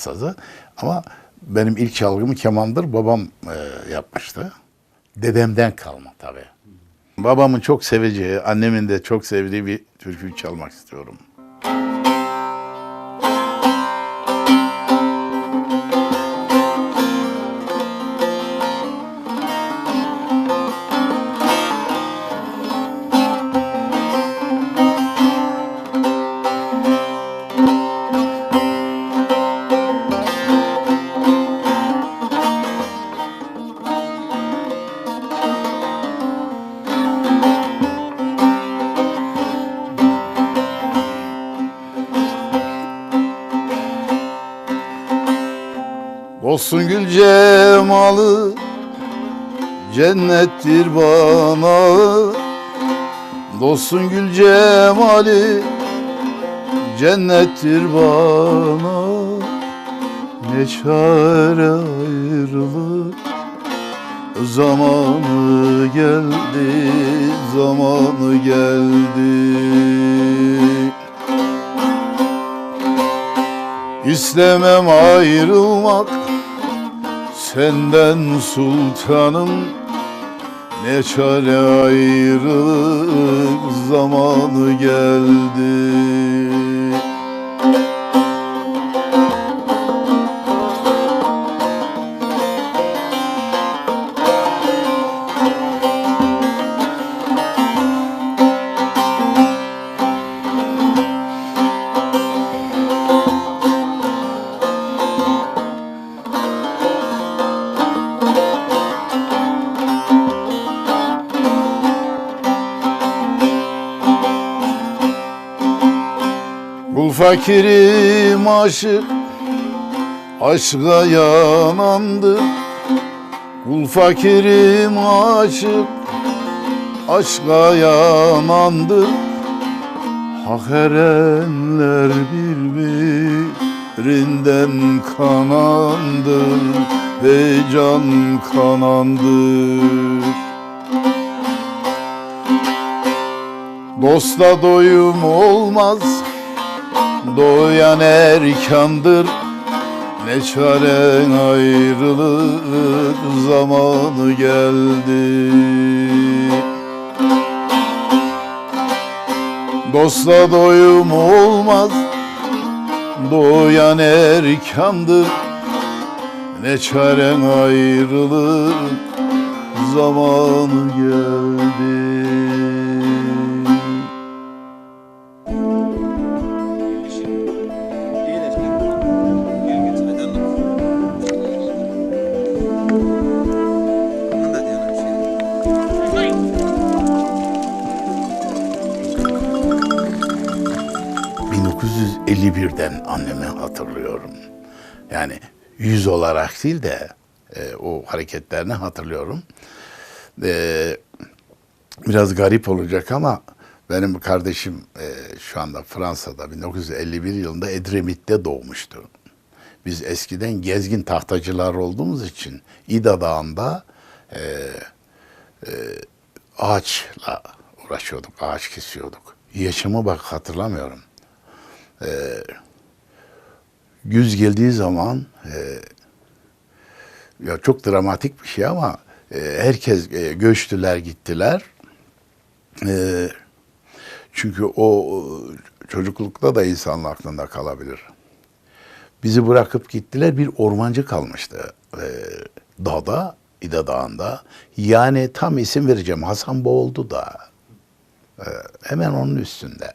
sazı. Ama benim ilk çalgım kemandır. Babam e, yapmıştı. Dedemden kalma tabii. Babamın çok seveceği, annemin de çok sevdiği bir türkü çalmak istiyorum. Cemalı Cennettir bana. Dostun gül cemali Cennettir bana. Ne çare ayrılık Zamanı geldi Zamanı geldi. İstemem ayrılmak senden sultanım Ne çare ayrılık zamanı geldi fakirim aşık Aşka yanandı. Kul fakirim aşık Aşka yanandı. Hak erenler birbirinden kanandı. Ve can kanandır Dosta doyum olmaz Doyan erkandır Ne çare ayrılık zamanı geldi. Dosta doyum olmaz Doyan erkandır Ne çare ayrılık zamanı geldi 1951'den annemi hatırlıyorum. Yani yüz olarak değil de e, o hareketlerini hatırlıyorum. E, biraz garip olacak ama benim kardeşim e, şu anda Fransa'da 1951 yılında Edremit'te doğmuştu. Biz eskiden gezgin tahtacılar olduğumuz için İda Dağı'nda e, e, ağaçla uğraşıyorduk, ağaç kesiyorduk. Yaşımı bak hatırlamıyorum güz geldiği zaman e, ya çok dramatik bir şey ama e, herkes e, göçtüler gittiler. E, çünkü o e, çocuklukta da insanın aklında kalabilir. Bizi bırakıp gittiler bir ormancı kalmıştı e, dağda, İda Dağı'nda. Yani tam isim vereceğim Hasan Boğuldu da. E, hemen onun üstünde.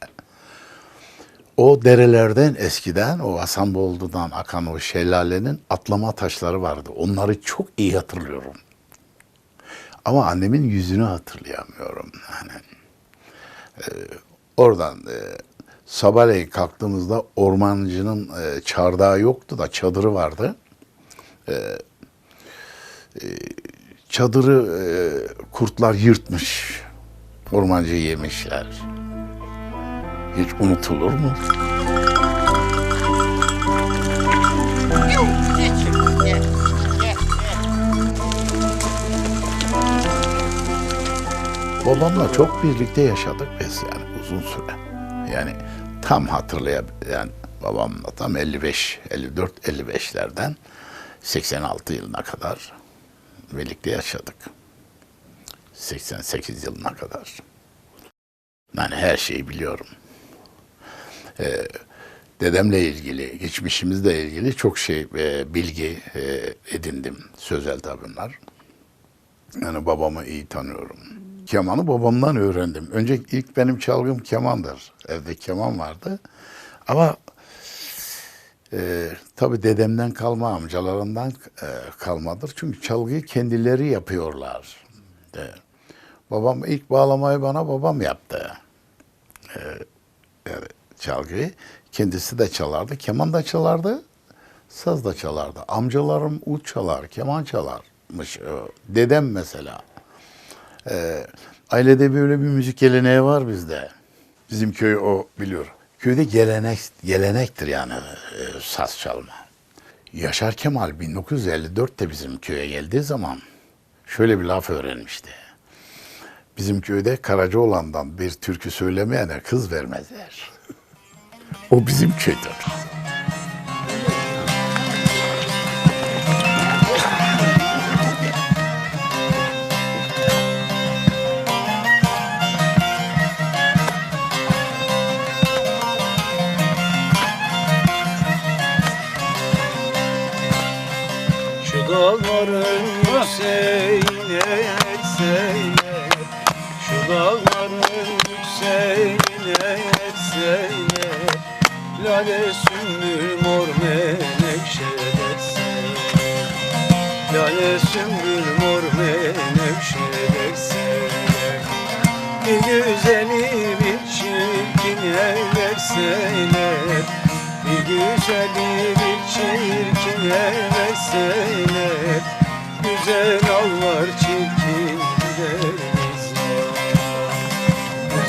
O derelerden eskiden o Hasanboldu'dan akan o şelalenin atlama taşları vardı. Onları çok iyi hatırlıyorum. Ama annemin yüzünü hatırlayamıyorum. Yani e, oradan e, sabahleyin kalktığımızda ormancının e, çardağı yoktu da çadırı vardı. E, e, çadırı e, kurtlar yırtmış. Ormancı yemişler. Hiç unutulur mu? Babamla çok birlikte yaşadık biz yani uzun süre. Yani tam hatırlayab yani Babamla tam 55, 54, 55'lerden 86 yılına kadar birlikte yaşadık. 88 yılına kadar. Yani her şeyi biliyorum. Ee, dedemle ilgili, geçmişimizle ilgili çok şey, e, bilgi e, edindim. Sözel tabii bunlar. Yani babamı iyi tanıyorum. Kemanı babamdan öğrendim. Önce ilk benim çalgım kemandır. Evde keman vardı. Ama e, tabii dedemden kalma, amcalarından e, kalmadır. Çünkü çalgıyı kendileri yapıyorlar. De. Babam ilk bağlamayı bana babam yaptı. E, yani çalgıyı. Kendisi de çalardı. Keman da çalardı. Saz da çalardı. Amcalarım ut çalar, keman çalarmış. E, Dedem mesela. E, ailede böyle bir müzik geleneği var bizde. Bizim köy o biliyor. Köyde gelenek gelenektir yani e, saz çalma. Yaşar Kemal 1954'te bizim köye geldiği zaman şöyle bir laf öğrenmişti. Bizim köyde Karacaoğlan'dan bir türkü söylemeyene kız vermezler. O bizim köydür.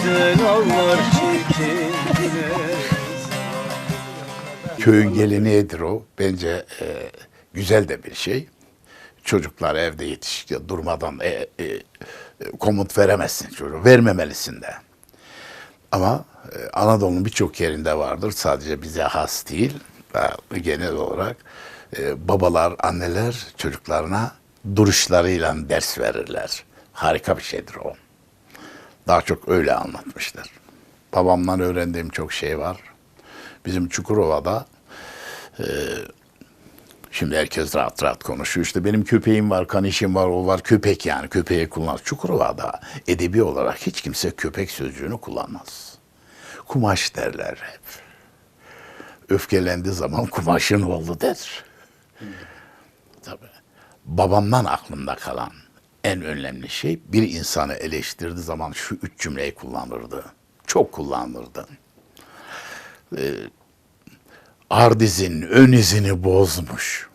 Gideriz Köyün geleneğidir o. Bence e, güzel de bir şey. Çocuklar evde yetişik durmadan e, e, komut veremezsin çocuğu. Vermemelisin de. Ama e, Anadolu'nun birçok yerinde vardır. Sadece bize has değil. Genel olarak e, babalar, anneler çocuklarına duruşlarıyla ders verirler. Harika bir şeydir o. Daha çok öyle anlatmışlar. Babamdan öğrendiğim çok şey var. Bizim Çukurova'da e, şimdi herkes rahat rahat konuşuyor. İşte benim köpeğim var, kanişim var, o var. Köpek yani köpeği kullanır. Çukurova'da edebi olarak hiç kimse köpek sözcüğünü kullanmaz. Kumaş derler hep. Öfkelendiği zaman kumaşın oldu der. Tabii. Babamdan aklımda kalan en önemli şey bir insanı eleştirdiği zaman şu üç cümleyi kullanırdı. Çok kullanırdı. Ardiz'in ön izini bozmuş.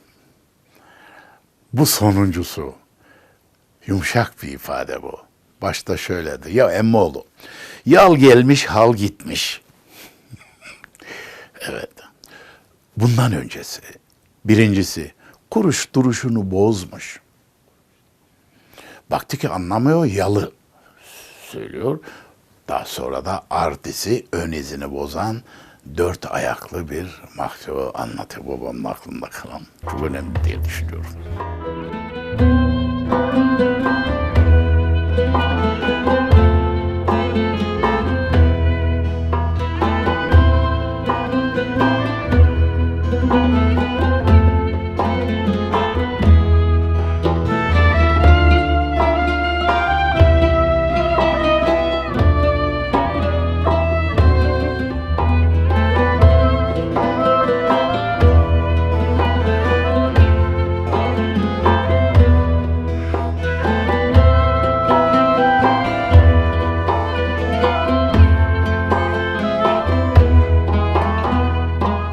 Bu sonuncusu. Yumuşak bir ifade bu. Başta şöyledi. Ya emmoğlu. Yal gelmiş hal gitmiş. evet. Bundan öncesi. Birincisi kuruş duruşunu bozmuş. Baktı ki anlamıyor yalı söylüyor. Daha sonra da artisi ön izini bozan dört ayaklı bir mahlubu anlatıyor babamın aklında kalan. Çok önemli diye düşünüyorum.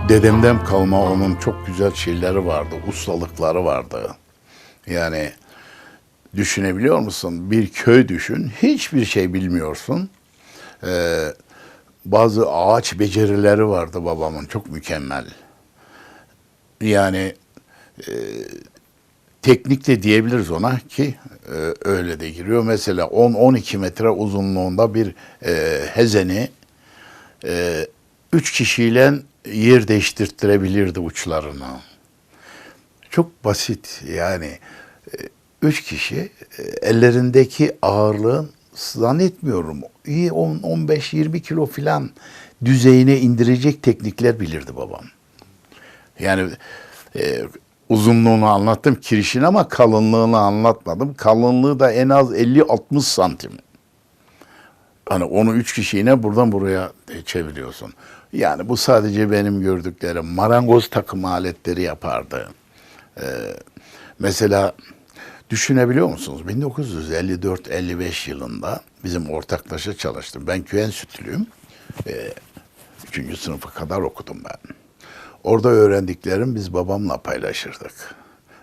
Dedemden kalma onun çok güzel şeyleri vardı, ustalıkları vardı. Yani düşünebiliyor musun? Bir köy düşün, hiçbir şey bilmiyorsun. Ee, bazı ağaç becerileri vardı babamın, çok mükemmel. Yani e, teknik de diyebiliriz ona ki e, öyle de giriyor. Mesela 10-12 metre uzunluğunda bir e, hezeni e, üç kişiyle yer değiştirttirebilirdi uçlarını. Çok basit yani. E, Üç kişi e, ellerindeki ağırlığın zannetmiyorum iyi 10-15-20 kilo filan düzeyine indirecek teknikler bilirdi babam. Yani e, uzunluğunu anlattım kirişin ama kalınlığını anlatmadım. Kalınlığı da en az 50-60 santim. Hani onu üç kişiyle buradan buraya e, çeviriyorsun. Yani bu sadece benim gördüklerim. Marangoz takım aletleri yapardı. Ee, mesela düşünebiliyor musunuz? 1954-55 yılında bizim ortaklaşa çalıştım. Ben Küen Sütlüyüm. Ee, üçüncü sınıfa kadar okudum ben. Orada öğrendiklerim biz babamla paylaşırdık.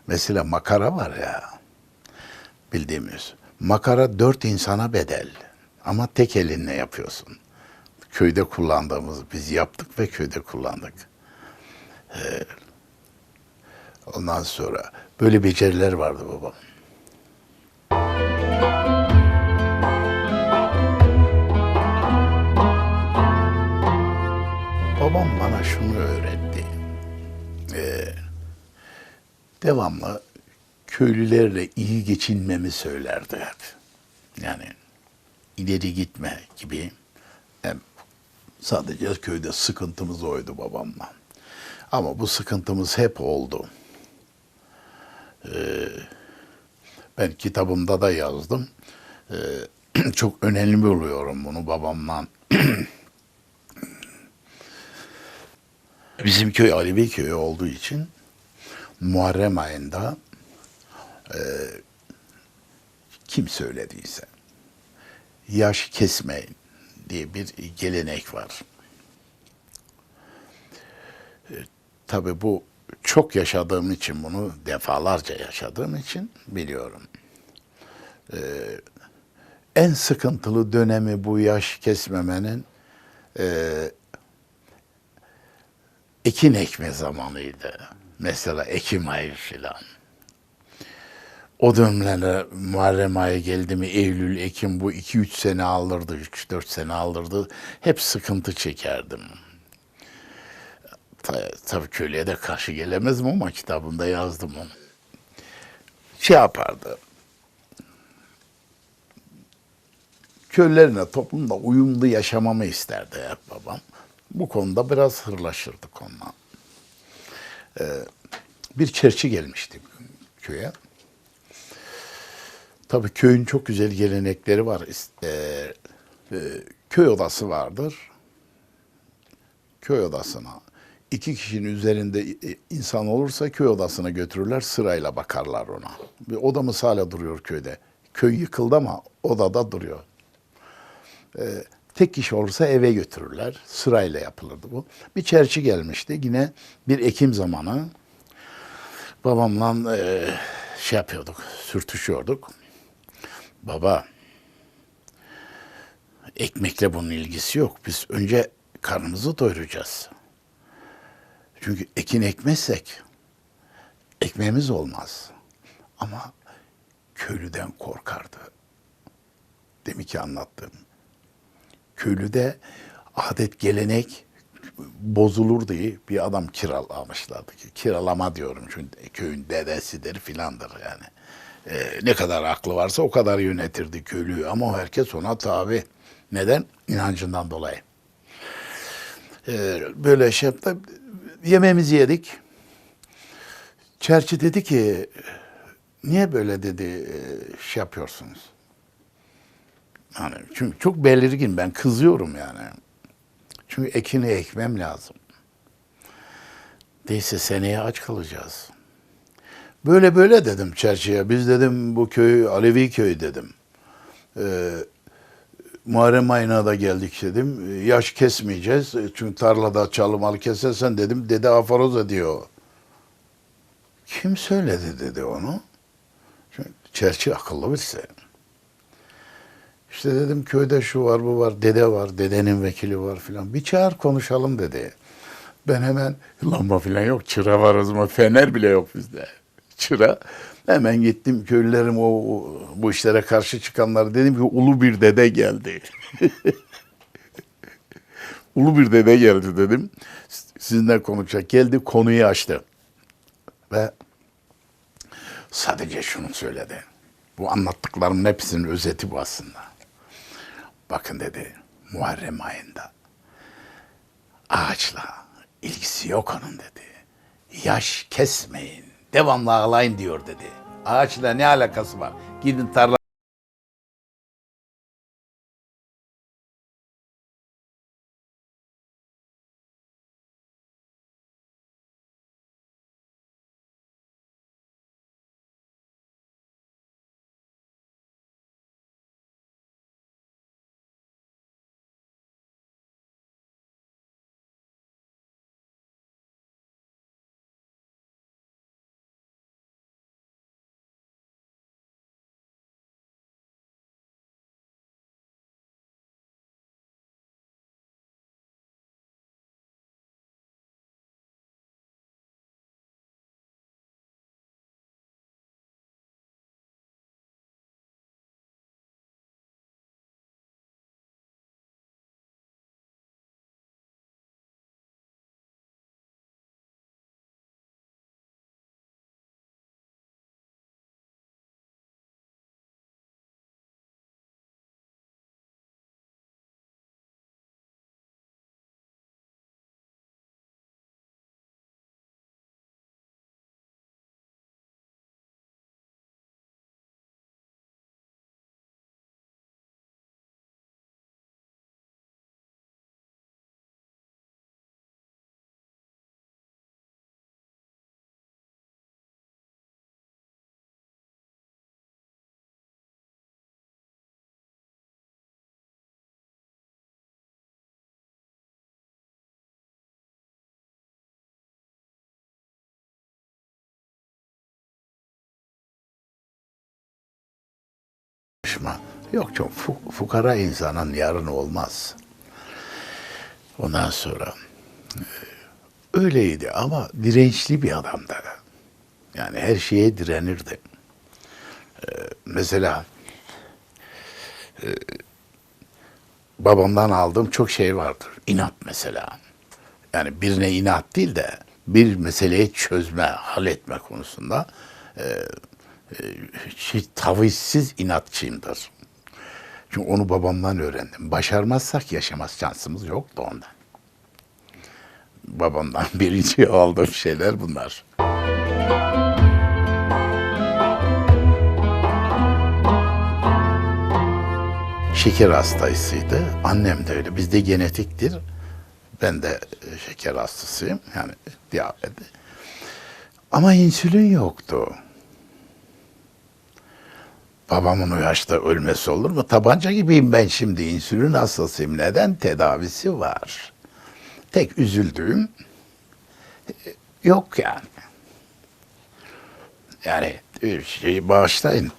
Mesela makara var ya bildiğimiz. Makara dört insana bedel. Ama tek elinle yapıyorsun. Köyde kullandığımız biz yaptık ve köyde kullandık. Ee, ondan sonra böyle beceriler vardı babam. Babam bana şunu öğretti. Ee, devamlı köylülerle iyi geçinmemi söylerdi hep. Yani ileri gitme gibi. Hem sadece köyde sıkıntımız oydu babamla. Ama bu sıkıntımız hep oldu. Ee, ben kitabımda da yazdım. Ee, çok önemli buluyorum bunu babamla. Bizim köy Alevi köyü olduğu için Muharrem ayında e, kim söylediyse yaş kesmeyin diye bir gelenek var. E, Tabii bu çok yaşadığım için bunu defalarca yaşadığım için biliyorum. E, en sıkıntılı dönemi bu yaş kesmemenin e, ekin ekme zamanıydı. Mesela Ekim ayı filan. O dönemlere Muharrem ayı geldi mi Eylül, Ekim bu 2-3 sene alırdı, 3-4 sene alırdı. Hep sıkıntı çekerdim. Ta, tabii köylüye de karşı gelemezdim ama kitabımda yazdım onu. Şey yapardı. Köylülerine, toplumda uyumlu yaşamamı isterdi hep babam. Bu konuda biraz hırlaşırdık onunla. Ee, bir çerçi gelmişti köye. Tabii köyün çok güzel gelenekleri var. Ee, e, köy odası vardır. Köy odasına iki kişinin üzerinde e, insan olursa köy odasına götürürler sırayla bakarlar ona. Bir odamız hala duruyor köyde. Köy yıkıldı ama odada duruyor. Ee, tek kişi olursa eve götürürler. Sırayla yapılırdı bu. Bir çerçi gelmişti. Yine bir Ekim zamanı. Babamla e, şey yapıyorduk, sürtüşüyorduk. Baba, ekmekle bunun ilgisi yok. Biz önce karnımızı doyuracağız. Çünkü ekin ekmezsek ekmeğimiz olmaz. Ama köylüden korkardı. Demin ki anlattım. Köylüde adet gelenek bozulur diye bir adam kiralamışlardı. Kiralama diyorum çünkü köyün dedesidir filandır yani. Ee, ne kadar aklı varsa o kadar yönetirdi köylüyü ama herkes ona tabi. Neden? İnancından dolayı. Ee, böyle şey yaptı. Yemeğimizi yedik. Çerçi dedi ki niye böyle dedi e, şey yapıyorsunuz? Yani çünkü çok belirgin ben kızıyorum yani. Çünkü ekini ekmem lazım. Değilse seneye aç kalacağız. Böyle böyle dedim çerçiye. Biz dedim bu köy Alevi köy dedim. Ee, Muharrem ayına da geldik dedim. Yaş kesmeyeceğiz. Çünkü tarlada çalımalı kesersen dedim. Dede afaroz ediyor. Kim söyledi dedi onu. Çerçi akıllı birisi. İşte dedim köyde şu var bu var dede var dedenin vekili var filan bir çağır konuşalım dedi. Ben hemen lamba filan yok çıra var o fener bile yok bizde. Çıra hemen gittim köylülerim o, o bu işlere karşı çıkanlar dedim ki ulu bir dede geldi. ulu bir dede geldi dedim. sizinle konuşacak. Geldi konuyu açtı. Ve sadece şunu söyledi. Bu anlattıklarımın hepsinin özeti bu aslında. Bakın dedi Muharrem ayında ağaçla ilgisi yok onun dedi. Yaş kesmeyin, devamlı ağlayın diyor dedi. Ağaçla ne alakası var? Gidin tarla Başıma. Yok çok fu- fukara insanın yarını olmaz. Ondan sonra e, öyleydi ama dirençli bir adamdı. Yani her şeye direnirdi. E, mesela e, babamdan aldığım çok şey vardır. İnat mesela. Yani birine inat değil de bir meseleyi çözme, halletme konusunda şey, tavizsiz inatçıyımdır. Çünkü onu babamdan öğrendim. Başarmazsak yaşamaz şansımız yoktu ondan. Babamdan birinci aldığım şeyler bunlar. Şeker hastasıydı. Annem de öyle. Bizde genetiktir. Ben de e, şeker hastasıyım. Yani diyabet. Ama insülin yoktu. Babamın o yaşta ölmesi olur mu? Tabanca gibiyim ben şimdi. İnsülin hastasıyım. Neden? Tedavisi var. Tek üzüldüğüm e, yok yani. Yani şeyi bağışlayın.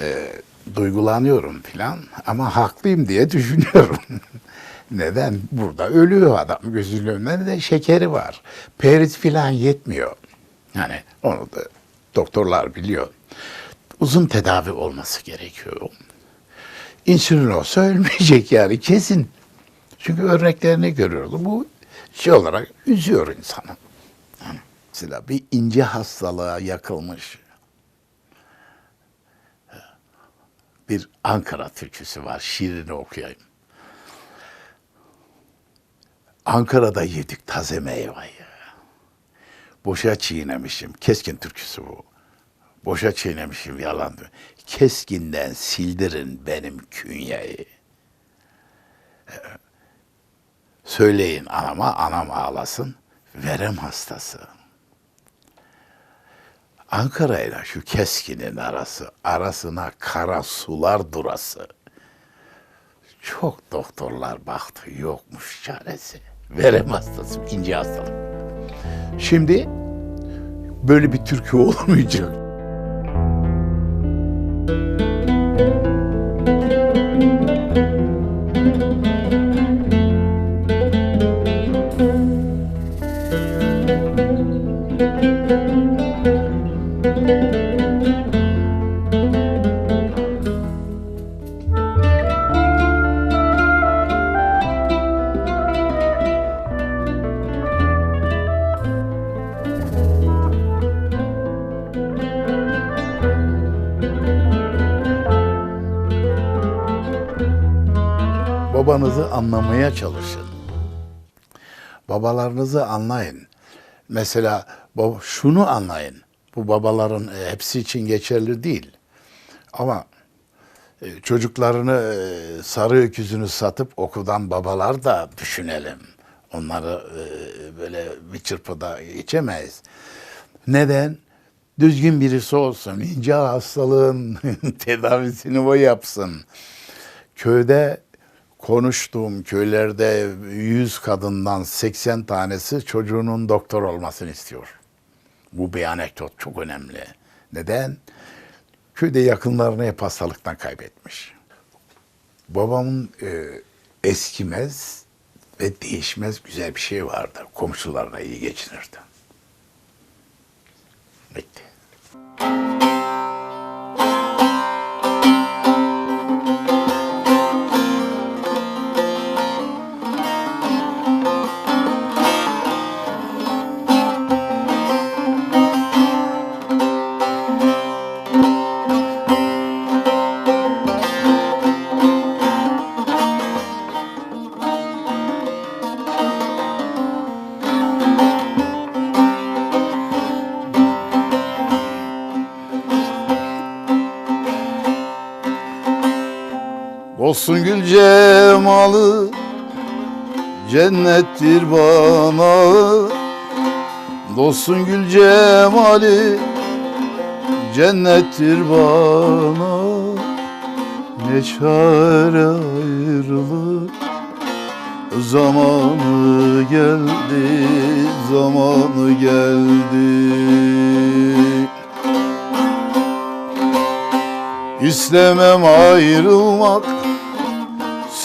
E, duygulanıyorum filan ama haklıyım diye düşünüyorum. Neden? Burada ölüyor adam gözünün önünde de şekeri var. Periz filan yetmiyor. Yani onu da doktorlar biliyor uzun tedavi olması gerekiyor. İnsülin olsa ölmeyecek yani kesin. Çünkü örneklerini görüyordu. Bu şey olarak üzüyor insanı. Yani Mesela bir ince hastalığa yakılmış bir Ankara türküsü var. Şiirini okuyayım. Ankara'da yedik taze meyveyi. Boşa çiğnemişim. Keskin türküsü bu. Boşa çiğnemişim yalan. diyor. Keskinden sildirin benim künyeyi. Ee, Söyleyin anama, anam ağlasın. Verem hastası. Ankara ile şu keskinin arası, arasına kara sular durası. Çok doktorlar baktı, yokmuş çaresi. Verem hastası, ince hastalık. Şimdi böyle bir türkü olmayacak. Babanızı anlamaya çalışın. Babalarınızı anlayın. Mesela şunu anlayın. Bu babaların e, hepsi için geçerli değil. Ama e, çocuklarını e, sarı öküzünü satıp okudan babalar da düşünelim. Onları böyle bir çırpıda geçemeyiz. Neden? Düzgün birisi olsun. İnce hastalığın tedavisini o yapsın. Köyde konuştuğum köylerde 100 kadından 80 tanesi çocuğunun doktor olmasını istiyor. Bu bir anekdot çok önemli. Neden? Köyde yakınlarını hep hastalıktan kaybetmiş. Babamın e, eskimez ve değişmez güzel bir şey vardı. Komşularla iyi geçinirdi. Bitti. Olsun gül cemalı Cennettir bana. Dostun gül cemali Cennettir bana. Ne çare ayrılık Zamanı geldi Zamanı geldi. İstemem ayrılmak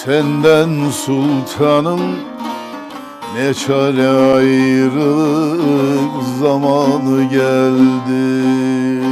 senden sultanım Ne çare ayrılık zamanı geldi.